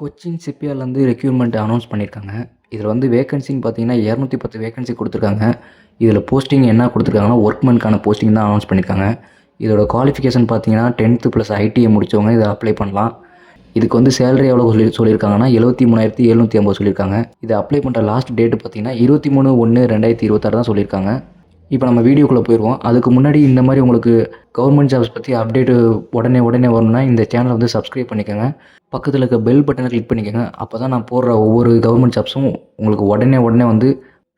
Cochin சிப்பியார்லேருந்து requirement announce பண்ணியிருக்காங்க இதில் வந்து வேகன்சின்னு பார்த்தீங்கன்னா இரநூத்தி பத்து வேகன்சி கொடுத்துருக்காங்க. இதில் போஸ்டிங் என்ன கொடுத்துருக்காங்கன்னா ஒர்க்மென்க்கான போஸ்டிங் தான் அனௌன்ஸ் பண்ணியிருக்காங்க இதோட குவாலிஃபிகேஷன் பார்த்தீங்கன்னா டென்த்து ப்ளஸ் ஐடிஐ முடித்தவங்க இதை அப்ளை பண்ணலாம். இதுக்கு வந்து சேலரி எவ்வளோ சொல்லி சொல்லியிருக்காங்கன்னா எழுபத்தி மூணாயிரத்தி எழுநூற்றி ஐம்பது சொல்லியிருக்காங்க. இதை அப்ளை பண்ணுற லாஸ்ட் டேட்டு பார்த்தீங்கன்னா இருபத்தி மூணு ஒன்று ரெண்டாயிரத்தி இருபத்தாறு தான் சொல்லியிருக்காங்க. இப்போ நம்ம வீடியோக்குள்ளே போயிடுவோம். அதுக்கு முன்னாடி இந்த மாதிரி உங்களுக்கு கவர்மெண்ட் ஜாப்ஸ் பற்றி அப்டேட்டு உடனே உடனே வரணும்னா இந்த சேனலை வந்து சப்ஸ்கிரைப் பண்ணிக்கோங்க. பக்கத்தில் இருக்க பெல் பட்டனை கிளிக் பண்ணிக்கோங்க. அப்போ தான் நான் போடுற ஒவ்வொரு கவர்மெண்ட் ஜாப்ஸும் உங்களுக்கு உடனே உடனே வந்து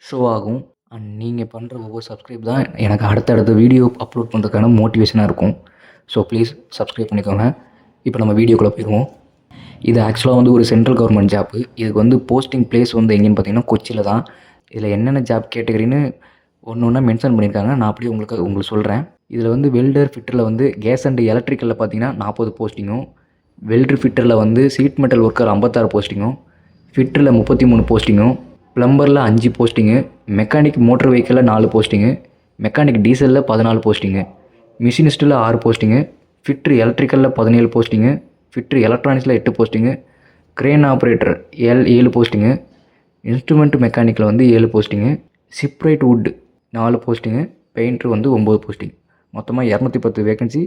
ஷோ ஆகும். அண்ட் நீங்கள் பண்ணுற ஒவ்வொரு சப்ஸ்கிரைப் தான் எனக்கு அடுத்தடுத்த வீடியோ அப்லோட் பண்ணுறதுக்கான மோட்டிவேஷனாக இருக்கும். ஸோ ப்ளீஸ் சப்ஸ்கிரைப் பண்ணிக்கோங்க. இப்போ நம்ம வீடியோக்குள்ளே போயிடுவோம். இது ஆக்சுவலாக வந்து ஒரு சென்ட்ரல் கவர்மெண்ட் ஜாப்பு இதுக்கு வந்து போஸ்டிங் பிளேஸ் வந்து எங்கேன்னு பார்த்தீங்கன்னா கொச்சியில் தான். இதில் என்னென்ன ஜாப் கேட்டகரின்னு ஒன்று ஒன்றா மென்ஷன் பண்ணியிருக்காங்க நான் அப்படியே உங்களுக்கு உங்களுக்கு சொல்கிறேன் இதில் வந்து வெல்டர் ஃபிட்டரில் வந்து கேஸ் அண்ட் எலக்ட்ரிக்கலில் பார்த்தீங்கன்னா நாற்பது போஸ்டிங்கும் வெல்டர் ஃபிட்டரில் வந்து சீட் மெட்டல் ஒர்க்கர் ஐம்பத்தாறு போஸ்டிங்கும் ஃபிட்டரில் முப்பத்தி மூணு போஸ்டிங்கும் ப்ளம்பரில் அஞ்சு போஸ்டிங்கு மெக்கானிக் மோட்டர் வெஹிக்கிளில் நாலு போஸ்டிங்கு மெக்கானிக் டீசலில் பதினாலு போஸ்டிங்கு மிஷினிஸ்ட்டில் ஆறு போஸ்டிங்கு ஃபிட்ரு எலக்ட்ரிக்கலில் பதினேழு போஸ்டிங்கு ஃபிட்ரு எலக்ட்ரானிக்ஸில் எட்டு போஸ்டிங்கு க்ரேன் ஆப்ரேட்டர் ஏழு ஏழு போஸ்டிங்கு இன்ஸ்ட்ருமெண்ட் மெக்கானிக்கில் வந்து ஏழு போஸ்டிங்கு சிப்ரைட் வுட் நாலு போஸ்டிங்கு பெயிண்டர் வந்து ஒம்பது போஸ்டிங் மொத்தமாக இரநூத்தி பத்து வேகன்சி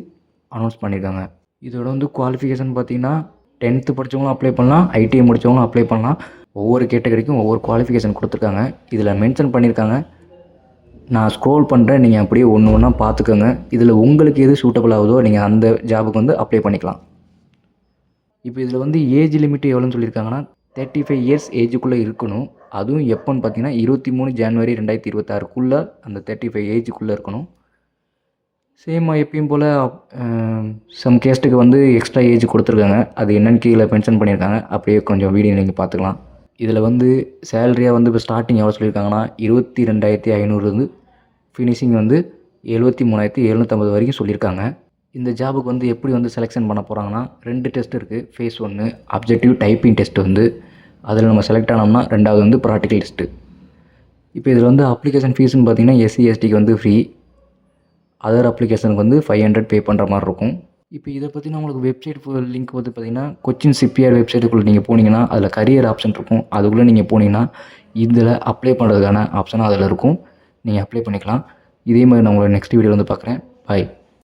அனௌன்ஸ் பண்ணியிருக்காங்க இதோட வந்து குவாலிஃபிகேஷன் பார்த்தீங்கன்னா டென்த்து படித்தவங்களும் அப்ளை பண்ணலாம் ஐடிஐ முடித்தவங்களும் அப்ளை பண்ணலாம். ஒவ்வொரு கேட்டகரிக்கும் ஒவ்வொரு குவாலிஃபிகேஷன் கொடுத்துருக்காங்க. இதில் மென்ஷன் பண்ணியிருக்காங்க நான் ஸ்க்ரோல் பண்ணுறேன் நீங்கள் அப்படியே ஒன்று ஒன்றா பார்த்துக்கோங்க. இதில் உங்களுக்கு எது சூட்டபிள் ஆகுதோ நீங்கள் அந்த ஜாபுக்கு வந்து அப்ளை பண்ணிக்கலாம். இப்போ இதில் வந்து ஏஜ் லிமிட் எவ்வளோன்னு சொல்லியிருக்காங்கன்னா தேர்ட்டி ஃபைவ் இயர்ஸ் ஏஜுக்குள்ளே இருக்கணும். அதுவும் எப்போன்னு பார்த்தீங்கன்னா இருபத்தி மூணு ஜான்வரி ரெண்டாயிரத்தி இருபத்தாறுக்குள்ளே அந்த தேர்ட்டி ஃபைவ் ஏஜுக்குள்ளே இருக்கணும். சேம் எப்பயும் போல் சம் கேஸ்ட்டுக்கு வந்து எக்ஸ்ட்ரா ஏஜ் கொடுத்துருக்காங்க. அது என்னென்னு கீழே மென்ஷன் பண்ணியிருக்காங்க. அப்படியே கொஞ்சம் வீடியோ நீங்கள் பார்த்துக்கலாம். இதில் வந்து சேலரியாக வந்து இப்போ ஸ்டார்டிங் எவ்வளோ சொல்லியிருக்காங்கன்னா இருபத்தி ரெண்டாயிரத்தி ஐநூறுலேருந்து ஃபினிஷிங் வந்து எழுபத்தி மூணாயிரத்தி எழுநூற்றம்பது வரைக்கும் சொல்லியிருக்காங்க. இந்த ஜாபுக்கு வந்து எப்படி வந்து செலெக்ஷன் பண்ண போகிறாங்கன்னா ரெண்டு டெஸ்ட் இருக்குது ஃபேஸ் ஒன்று அப்ஜெக்டிவ் டைப்பிங் டெஸ்ட் வந்து அதில் நம்ம செலக்ட் ஆனோம்னா ரெண்டாவது வந்து ப்ராக்டிக்கல் டெஸ்ட்டு இப்போ இதில் வந்து அப்ளிகேஷன் ஃபீஸ்னு பார்த்தீங்கன்னா எஸ்சி எஸ்டிக்கு வந்து ஃப்ரீ அதர் அப்ளிகேஷனுக்கு வந்து ஃபைவ் ஹண்ட்ரட் பே பண்ணுற மாதிரி இருக்கும். இப்போ இதை பற்றின உங்களுக்கு வெப்சைட் லிங்க் வந்து பார்த்தீங்கன்னா கொச்சின் சிப்பிஆர் வெப்சைட்டுக்குள்ளே நீங்கள் போனீங்கன்னா அதில் கரியர் ஆப்ஷன் இருக்கும். அதுக்குள்ளே நீங்கள் போனீங்கன்னா இதில் அப்ளை பண்ணுறதுக்கான ஆப்ஷனும் அதில் இருக்கும். நீங்கள் அப்ளை பண்ணிக்கலாம். இதே மாதிரி நான் உங்களை நெக்ஸ்ட் வீடியோ வந்து பார்க்குறேன். பாய்